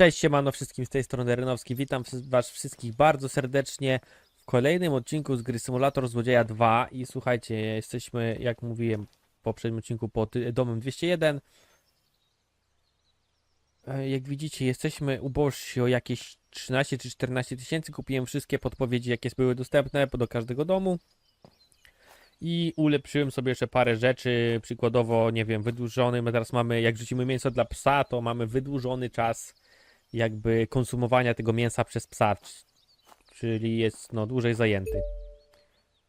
Cześć, siemano wszystkim z tej strony Renowski. Witam was wszystkich bardzo serdecznie w kolejnym odcinku z gry Simulator Złodzieja 2 i słuchajcie, jesteśmy, jak mówiłem w poprzednim odcinku, pod y, domem 201. E, Jak widzicie, jesteśmy ubożsi o jakieś 13 czy 14 tysięcy. Kupiłem wszystkie podpowiedzi, jakie były dostępne do każdego domu. I ulepszyłem sobie jeszcze parę rzeczy, przykładowo, nie wiem, wydłużony, my teraz mamy, jak rzucimy mięso dla psa, to mamy wydłużony czas jakby konsumowania tego mięsa przez psa, czyli jest no dłużej zajęty.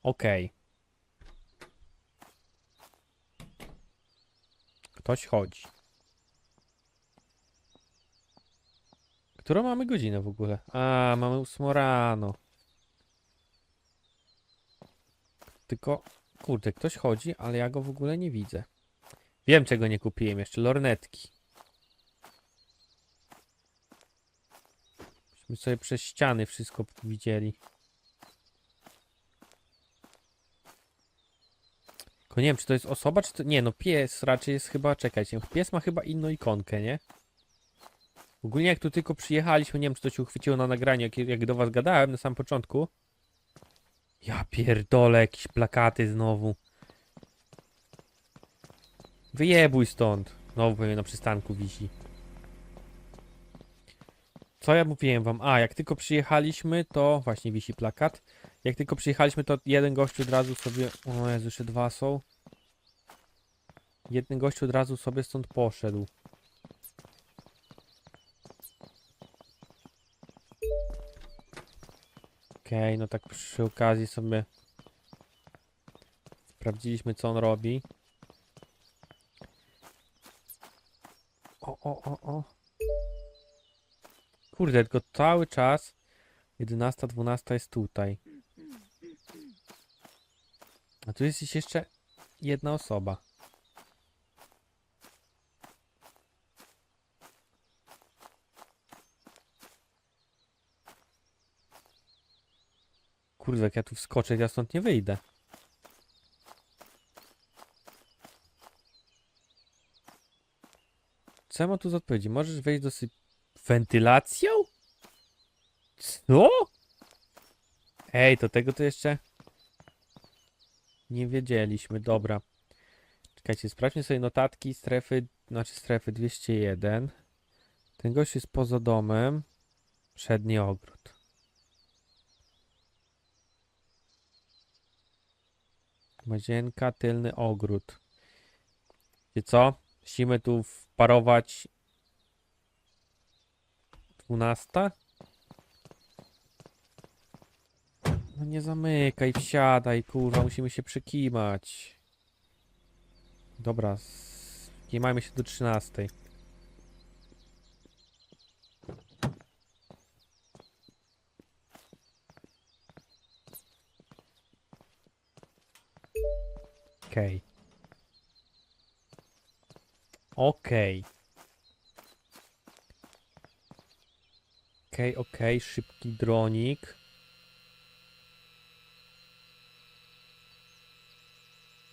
Okej. Ktoś chodzi. Którą mamy godzinę w ogóle? A, mamy 8 rano. Tylko, kurde, ktoś chodzi, ale ja go w ogóle nie widzę. Wiem, czego nie kupiłem jeszcze, lornetki. Myśmy sobie przez ściany wszystko widzieli. Tylko nie wiem, czy to jest osoba, czy to... Nie, no pies raczej jest chyba... Czekajcie, pies ma chyba inną ikonkę, nie? Ogólnie jak tu tylko przyjechaliśmy, nie wiem, czy to się uchwyciło na nagraniu, jak, jak do was gadałem na samym początku. Ja pierdolę, jakieś plakaty znowu. Wyjebuj stąd. Znowu pewnie na przystanku wisi. Co ja mówiłem wam? A, jak tylko przyjechaliśmy, to właśnie wisi plakat. Jak tylko przyjechaliśmy, to jeden gościu od razu sobie. O Jezu, jeszcze dwa są. Jeden gościu od razu sobie stąd poszedł. Okej, no tak przy okazji sobie sprawdziliśmy, co on robi. O, o, o, o. Kurde, tylko cały czas 11, 12 jest tutaj. A tu jest jeszcze jedna osoba. Kurde, jak ja tu wskoczę, ja stąd nie wyjdę. Co ja mam tu z odpowiedzi? Możesz wejść do syp... Wentylacją? Co? Ej, to tego to jeszcze nie wiedzieliśmy. Dobra. Czekajcie, sprawdźmy sobie notatki strefy, znaczy strefy 201. Ten gość jest poza domem. Przedni ogród. Łazienka, tylny ogród. Wiecie co? Musimy tu wparować 12? No nie zamykaj, wsiadaj, kurwa, musimy się przekimać. Dobra, s- kimajmy się do 13. Okej. Okej. Okej, okej, szybki dronik.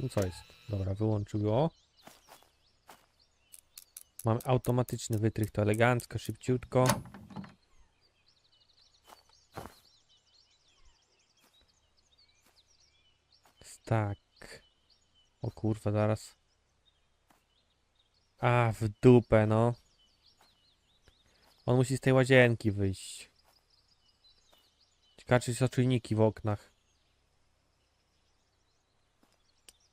No co jest? Dobra, wyłączył go. Mamy automatyczny wytrych, to elegancko, szybciutko. Tak. O kurwa, zaraz. A, w dupę, no. On musi z tej łazienki wyjść. Ciekawe, czy są czujniki w oknach.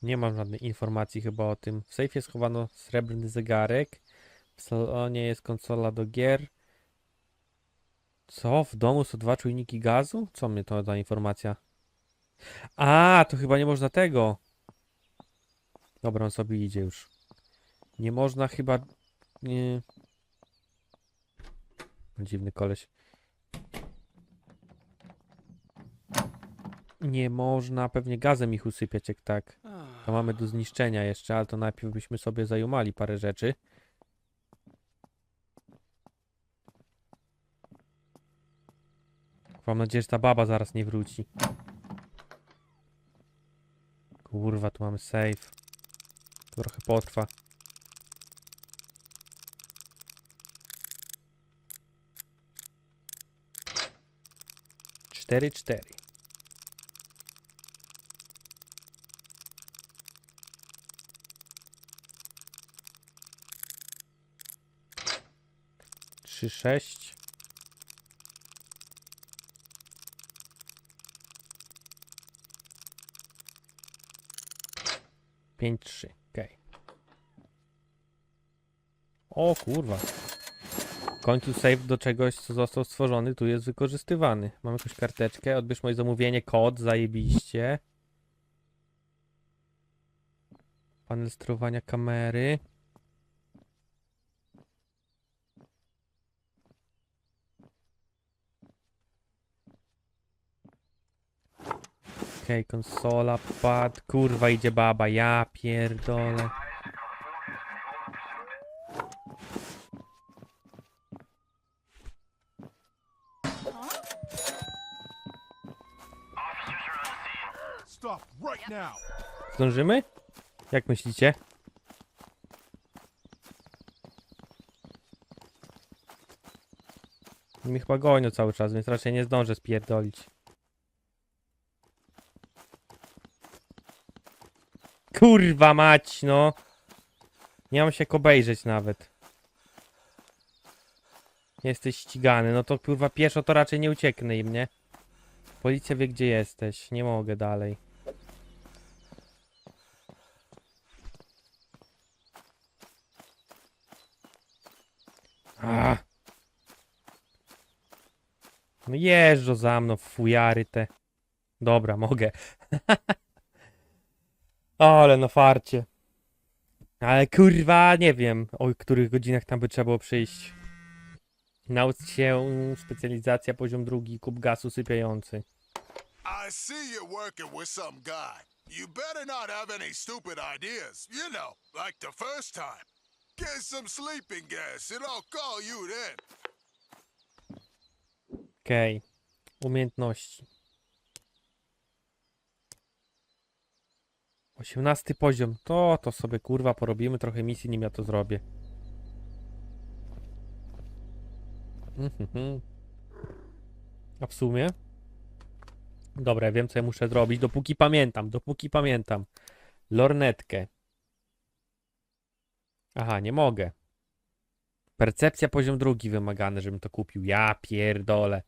Nie mam żadnej informacji chyba o tym. W sejfie schowano srebrny zegarek. W salonie jest konsola do gier. Co? W domu są dwa czujniki gazu? Co mnie to za informacja? A, to chyba nie można tego. Dobra, on sobie idzie już. Nie można chyba... Nie... Dziwny koleś. Nie można pewnie gazem ich usypiać jak tak. To mamy do zniszczenia jeszcze, ale to najpierw byśmy sobie zajumali parę rzeczy. Mam nadzieję, że ta baba zaraz nie wróci. Kurwa, tu mamy save. To trochę potrwa. Cztery, cztery. Trzy, sześć. Pięć, trzy. Okej. O kurwa. Końcu save do czegoś, co został stworzony, tu jest wykorzystywany. Mam jakąś karteczkę, odbierz moje zamówienie, kod, zajebiście. Panel sterowania kamery. Okej, konsola, pad, kurwa idzie baba, ja pierdolę. Zdążymy? Jak myślicie? Mi chyba gonią cały czas, więc raczej nie zdążę spierdolić. Kurwa mać, no! Nie mam się jak obejrzeć nawet. Jesteś ścigany, no to kurwa pieszo to raczej nie ucieknę im, nie? Policja wie gdzie jesteś, nie mogę dalej. A. No jeżdżą za mną, fujary te. Dobra, mogę. Ale na farcie. Ale kurwa, nie wiem, o których godzinach tam by trzeba było przyjść. Naucz się specjalizacja poziom drugi, kup gazu sypiający. I see you're working with some guy. You better not have any stupid ideas. You know, like the first time. Get some sleeping gas and I'll call you then. Okej. Umiejętności. Osiemnasty poziom. To, to sobie kurwa porobimy trochę misji, nim ja to zrobię. Mhm. A w sumie? Dobra, wiem co ja muszę zrobić, dopóki pamiętam, dopóki pamiętam. Lornetkę. Aha, nie mogę. Percepcja poziom drugi wymagany, żebym to kupił. Ja pierdolę.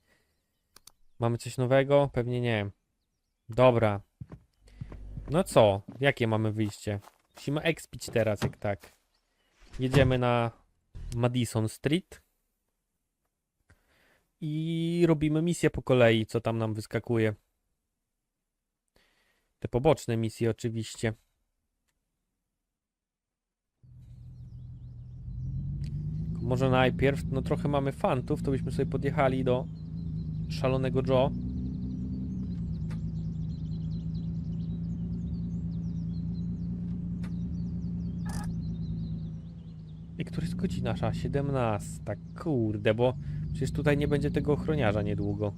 Mamy coś nowego? Pewnie nie. Dobra. No co? Jakie mamy wyjście? Musimy expić teraz, jak tak. Jedziemy na Madison Street. I robimy misję po kolei, co tam nam wyskakuje. Te poboczne misje oczywiście. Może najpierw, no trochę mamy fantów, to byśmy sobie podjechali do szalonego Joe. I która jest godzina nasza? 17. Kurde, bo przecież tutaj nie będzie tego ochroniarza niedługo.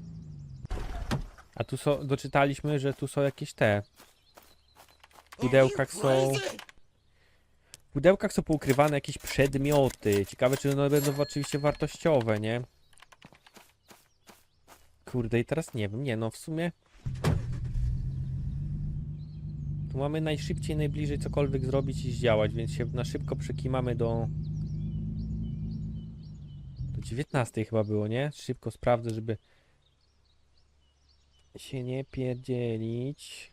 A tu są, doczytaliśmy, że tu są jakieś te. W pudełkach są. W pudełkach są poukrywane jakieś przedmioty. Ciekawe, czy one będą oczywiście wartościowe, nie? Kurde, i teraz nie wiem, nie no, w sumie... Tu mamy najszybciej, najbliżej cokolwiek zrobić i zdziałać, więc się na szybko przekimamy do... Do 19 chyba było, nie? Szybko sprawdzę, żeby się nie pierdzielić.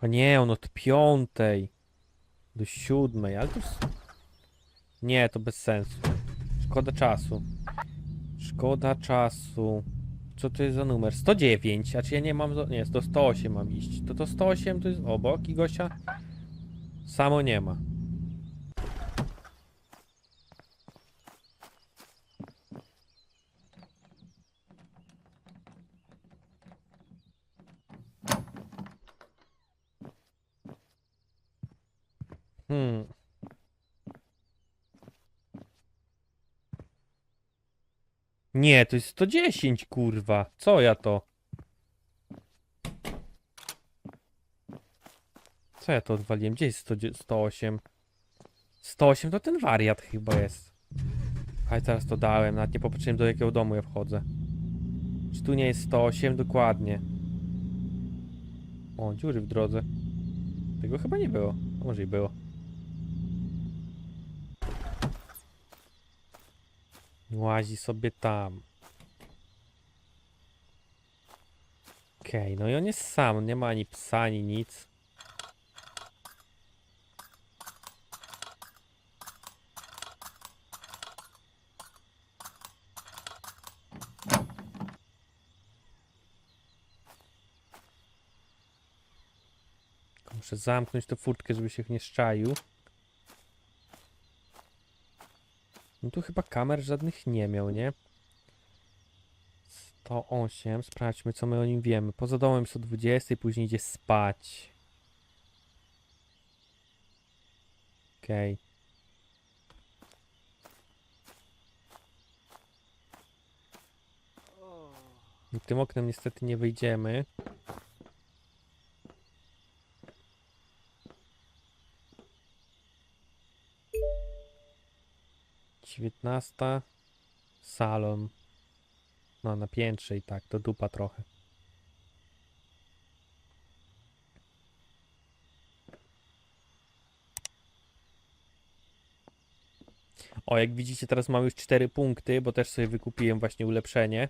A nie, on od piątej do siódmej, ale to... Nie, to bez sensu. Szkoda czasu. Szkoda czasu. Co to jest za numer? 109, a czy ja nie mam... Nie, to 108 mam iść. To to 108 to jest obok i Gosia? Samo nie ma. Hmm. Nie, to jest 110, kurwa. Co ja to? Co ja to odwaliłem? Gdzie jest 100, 108? 108 to ten wariat chyba jest. Ale teraz to dałem, nawet nie popatrzyłem do jakiego domu ja wchodzę. Czy tu nie jest 108 dokładnie? O, dziury w drodze. Tego chyba nie było. A może i było. Łazi sobie tam. Okej, no i on jest sam, nie ma ani psa, ani nic. Muszę zamknąć tę furtkę, żeby się nie szczaił. No tu chyba kamer żadnych nie miał, nie? 108, sprawdźmy co my o nim wiemy. Poza domem jest o 20, później idzie spać. Okej. I Tym oknem niestety nie wyjdziemy. Dziewiętnasta. Salon. No, na piętrze i tak, to dupa trochę. O, jak widzicie, teraz mam już 4 punkty, bo też sobie wykupiłem właśnie ulepszenie.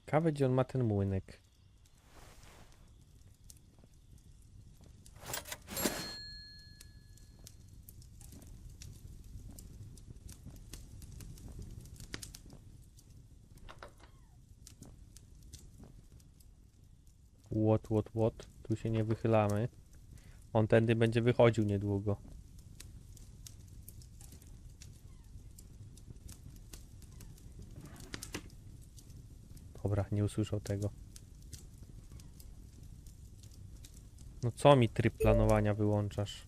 Ciekawe, gdzie on ma ten młynek. What, what? Tu się nie wychylamy. On tędy będzie wychodził niedługo. Dobra, nie usłyszał tego. No co mi tryb planowania wyłączasz?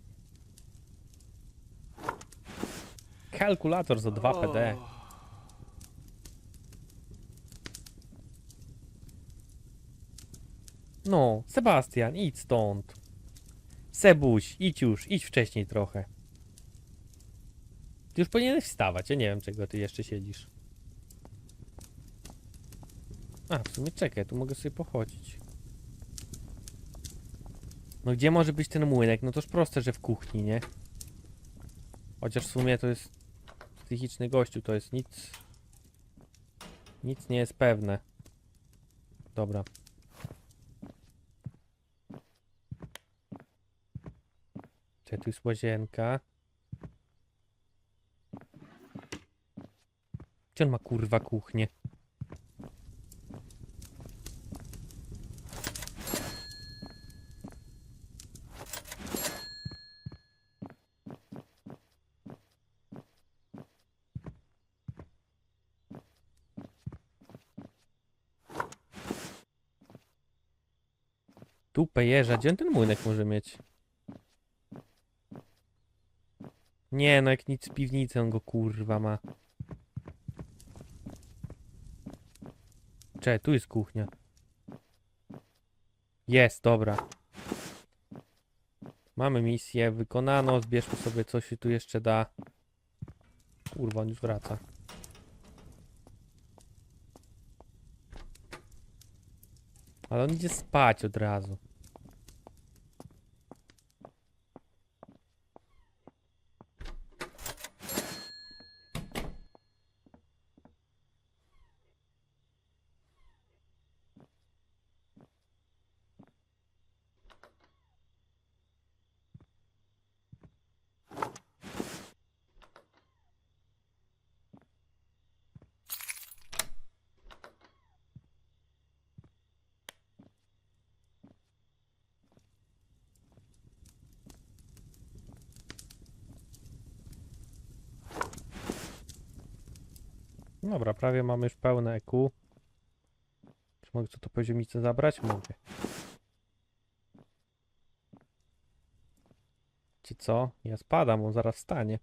Kalkulator za 2 PD. No, Sebastian, idź stąd. Sebuś, idź już, idź wcześniej trochę. Ty już powinieneś wstawać, ja nie wiem czego ty jeszcze siedzisz. A, w sumie czekaj, tu mogę sobie pochodzić. No gdzie może być ten młynek? No toż proste, że w kuchni, nie? Chociaż w sumie to jest psychiczny gościu, to jest nic... Nic nie jest pewne. Dobra. Czy tu jest łazienka? Gdzie on ma kurwa kuchnię? Dupę jeża, gdzie on ten młynek może mieć? Nie, no jak nic z piwnicy on go kurwa ma. Cze, tu jest kuchnia. Jest, dobra. Mamy misję, wykonano, zbierzmy sobie co się tu jeszcze da. Kurwa, on już wraca. Ale on idzie spać od razu. Dobra, prawie mamy już pełne EQ. Czy mogę co to po zabrać? Mogę. Ci co? Ja spadam, on zaraz stanie.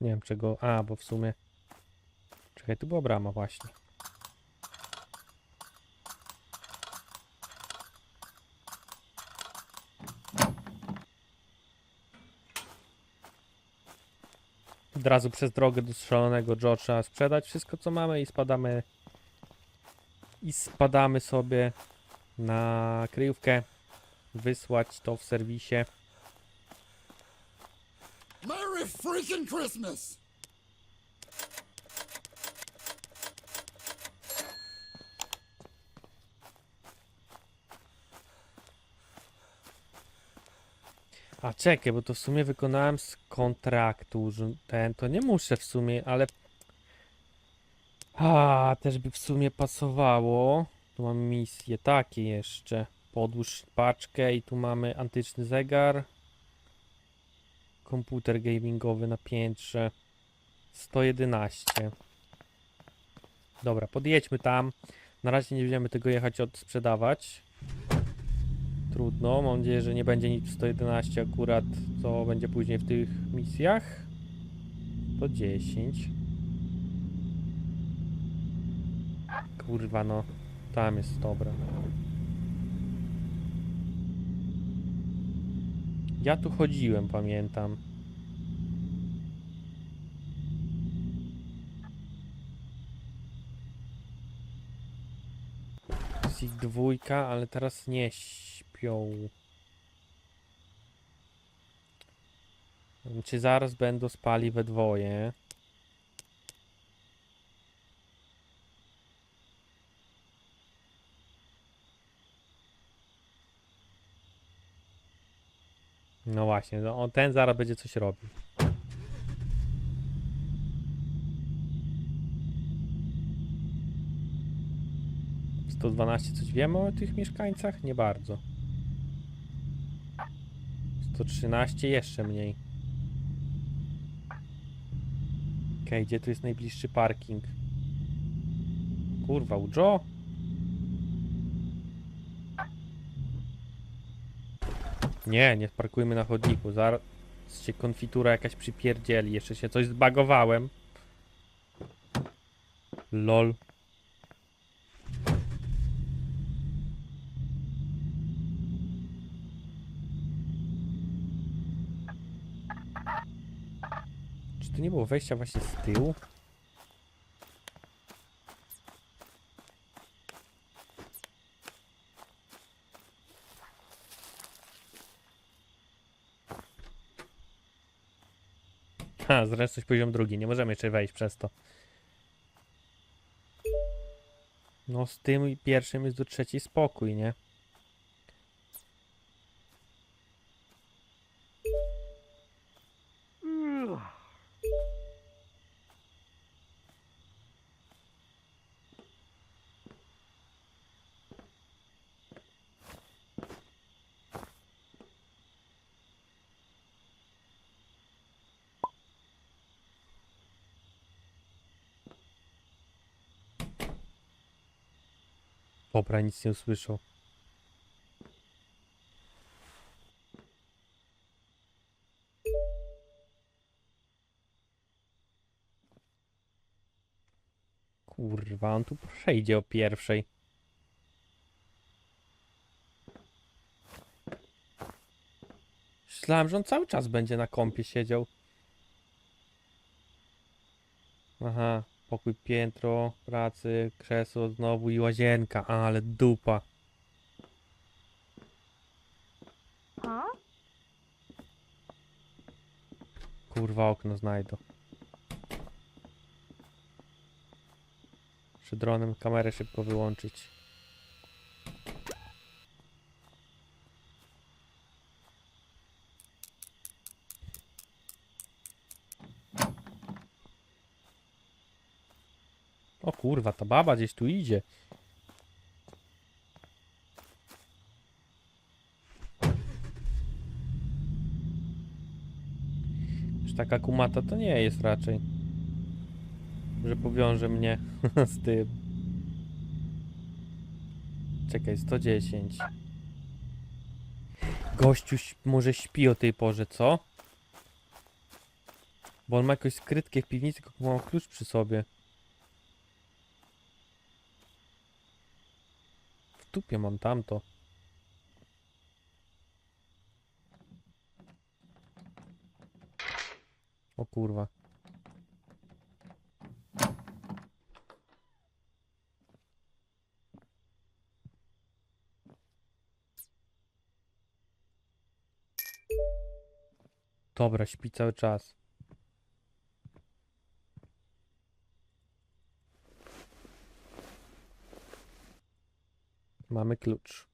Nie wiem czego. A, bo w sumie. Czekaj, tu była brama właśnie. Od razu przez drogę do szalonego Joe trzeba sprzedać wszystko co mamy i spadamy i spadamy sobie na kryjówkę wysłać to w serwisie Merry freaking Christmas! A czekaj, bo to w sumie wykonałem z kontraktu, ten to nie muszę w sumie, ale. A też by w sumie pasowało. Tu mamy misje takie jeszcze. Podłóż paczkę i tu mamy antyczny zegar. Komputer gamingowy na piętrze. 111. Dobra, podjedźmy tam. Na razie nie będziemy tego jechać odsprzedawać. Trudno, mam nadzieję, że nie będzie nic 111 akurat, co będzie później w tych misjach. To 10. Kurwa no, tam jest dobra. Ja tu chodziłem, pamiętam. jest ich dwójka, ale teraz nie śpią. Czy zaraz będą spali we dwoje? No właśnie, no on- ten zaraz będzie coś robił. Sto dwanaście coś wiemy o tych mieszkańcach? Nie bardzo. 113 jeszcze mniej. Okej, gdzie tu jest najbliższy parking? Kurwa, u Joe? Nie, nie parkujmy na chodniku. Zaraz się konfitura jakaś przypierdzieli. Jeszcze się coś zbagowałem. Lol. To nie było wejścia właśnie z tyłu? Ha, zręczność poziom drugi. Nie możemy jeszcze wejść przez to. No z tym pierwszym jest do trzeciej spokój, nie? Dobra, nic nie usłyszał. Kurwa, on tu przejdzie o pierwszej. Myślałem, że on cały czas będzie na kąpie siedział. Aha, pokój piętro, pracy, krzesło znowu i łazienka, ale dupa. A? Kurwa, okno znajdę. Przy dronem kamerę szybko wyłączyć. O kurwa, ta baba gdzieś tu idzie. Już taka kumata to nie jest raczej. Że powiąże mnie z tym. Czekaj, 110. Gościu może śpi o tej porze, co? Bo on ma jakąś skrytkę w piwnicy, tylko mam klucz przy sobie. Dupie mam tamto. O kurwa. Dobra, śpi cały czas. Mamy klucz.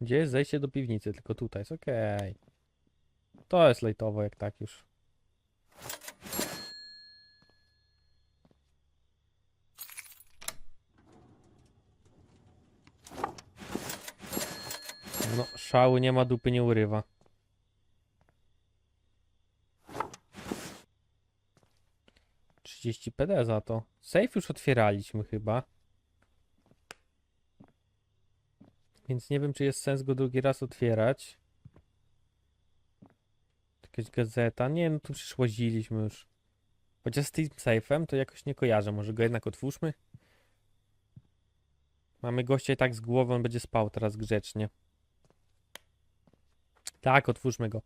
Gdzie jest zejście do piwnicy? Tylko tutaj jest okej. To jest lejtowo jak tak już. No, szały nie ma, dupy nie urywa. Trzydzieści PD za to. Safe już otwieraliśmy chyba. Więc nie wiem, czy jest sens go drugi raz otwierać. Jakaś gazeta. Nie, no tu przecież łaziliśmy już. Chociaż z tym safe'em to jakoś nie kojarzę. Może go jednak otwórzmy? Mamy gościa i tak z głowy, on będzie spał teraz grzecznie. Tak, otwórzmy go.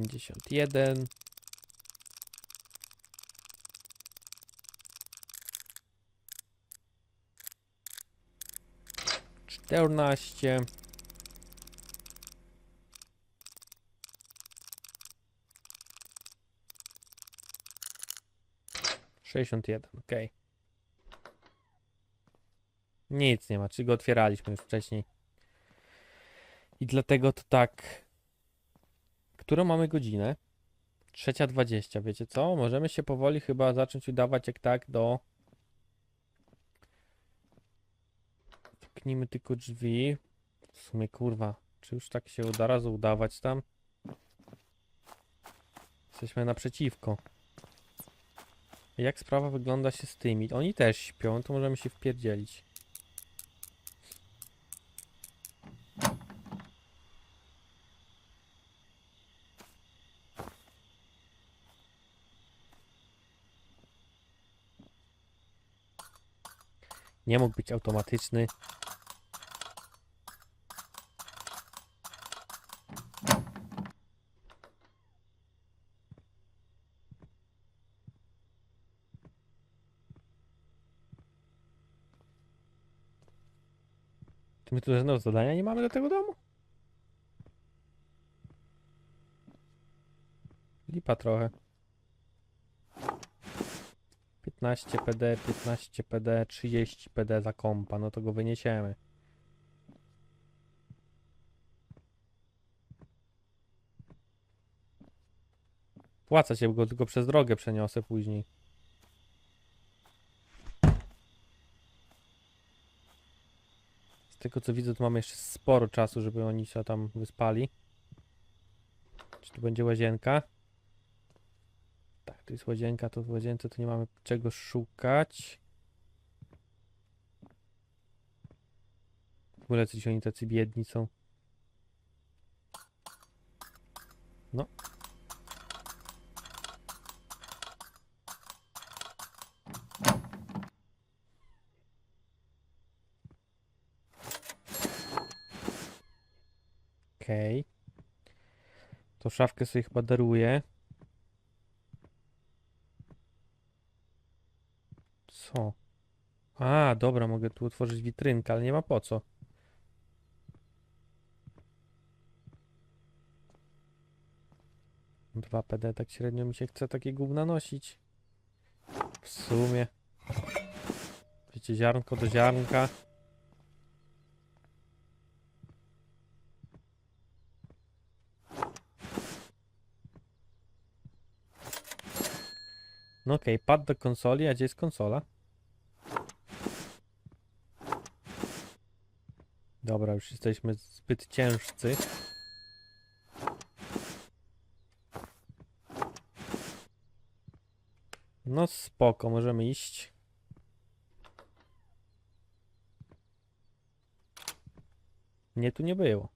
Pięćdziesiąt jeden. Czternaście. Sześćdziesiąt jeden, okej. Nic nie ma, czyli go otwieraliśmy już wcześniej. I dlatego to tak. Którą mamy godzinę? Trzecia dwadzieścia, wiecie co? Możemy się powoli chyba zacząć udawać jak tak do... Puknijmy tylko drzwi. W sumie kurwa, czy już tak się uda razu udawać tam? Jesteśmy naprzeciwko. Jak sprawa wygląda się z tymi? Oni też śpią, to możemy się wpierdzielić. Nie mógł być automatyczny. Czy my tu żadnego zadania nie mamy do tego domu? Lipa trochę. 15 PD, 15 PD, 30 PD za kompa, no to go wyniesiemy. Płaca się, go tylko przez drogę przeniosę później. Z tego co widzę, to mamy jeszcze sporo czasu, żeby oni się tam wyspali. Czy tu będzie łazienka? Tu jest łazienka, to w łazience to nie mamy czego szukać. W ogóle coś oni tacy biedni są. No. Okej. To szafkę sobie chyba daruję. Co? A, dobra, mogę tu otworzyć witrynkę, ale nie ma po co. Dwa PD, tak średnio mi się chce takie gówna nosić. W sumie. Wiecie, ziarnko do ziarnka. No okej, pad do konsoli, a gdzie jest konsola? Dobra, już jesteśmy zbyt ciężcy. No spoko, możemy iść. Nie, tu nie było.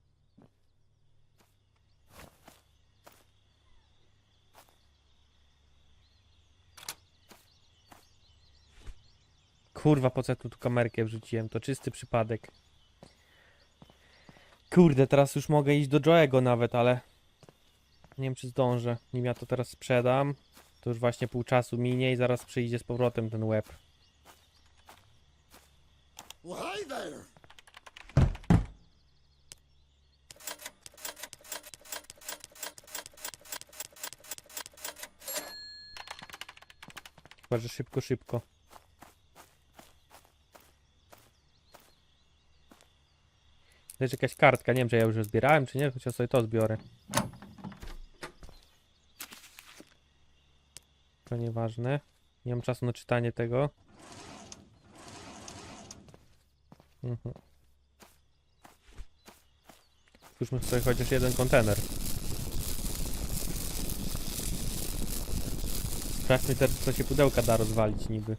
Kurwa, po co tu kamerkę wrzuciłem? To czysty przypadek. Kurde, teraz już mogę iść do Joego nawet, ale nie wiem czy zdążę. Nim ja to teraz sprzedam, to już właśnie pół czasu minie i zaraz przyjdzie z powrotem ten there. Chyba, że szybko, szybko. To jest jakaś kartka, nie wiem czy ja już zbierałem czy nie, chociaż sobie to zbiorę. To nieważne. Nie mam czasu na czytanie tego. Mhm. Twórzmy sobie chociaż jeden kontener. Sprawdźmy teraz, co się pudełka da rozwalić niby.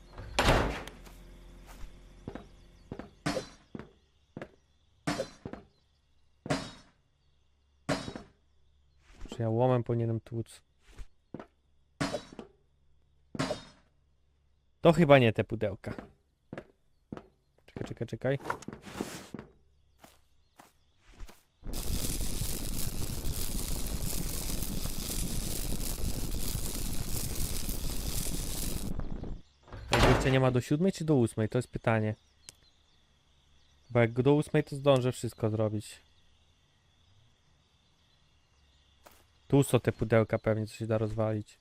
Czy ja łomem powinienem tłuc? To chyba nie te pudełka. Czekaj, czekaj, czekaj. Nie ma do siódmej czy do ósmej? To jest pytanie. Bo jak do ósmej to zdążę wszystko zrobić. Tu są te pudełka pewnie, co się da rozwalić.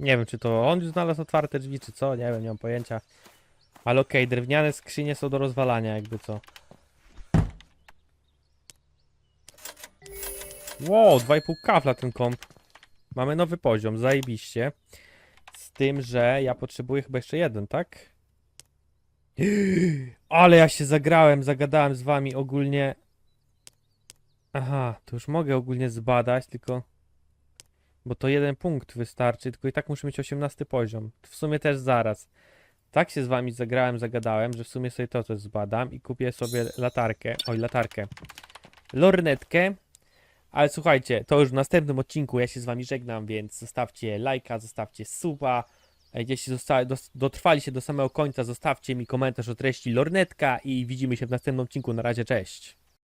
Nie wiem, czy to on już znalazł otwarte drzwi, czy co, nie wiem, nie mam pojęcia. Ale okej, drewniane skrzynie są do rozwalania, jakby co. Wow, 2,5 kafla ten komp. Mamy nowy poziom, zajebiście. Z tym, że ja potrzebuję chyba jeszcze jeden, tak? Ale ja się zagrałem, zagadałem z wami ogólnie. Aha, to już mogę ogólnie zbadać, tylko... Bo to jeden punkt wystarczy, tylko i tak muszę mieć 18 poziom. W sumie też zaraz. Tak się z wami zagrałem, zagadałem, że w sumie sobie to coś zbadam i kupię sobie latarkę. Oj, latarkę. Lornetkę. Ale słuchajcie, to już w następnym odcinku ja się z wami żegnam, więc zostawcie lajka, zostawcie suba. Jeśli dos- dotrwaliście do samego końca, zostawcie mi komentarz o treści lornetka i widzimy się w następnym odcinku. Na razie, cześć.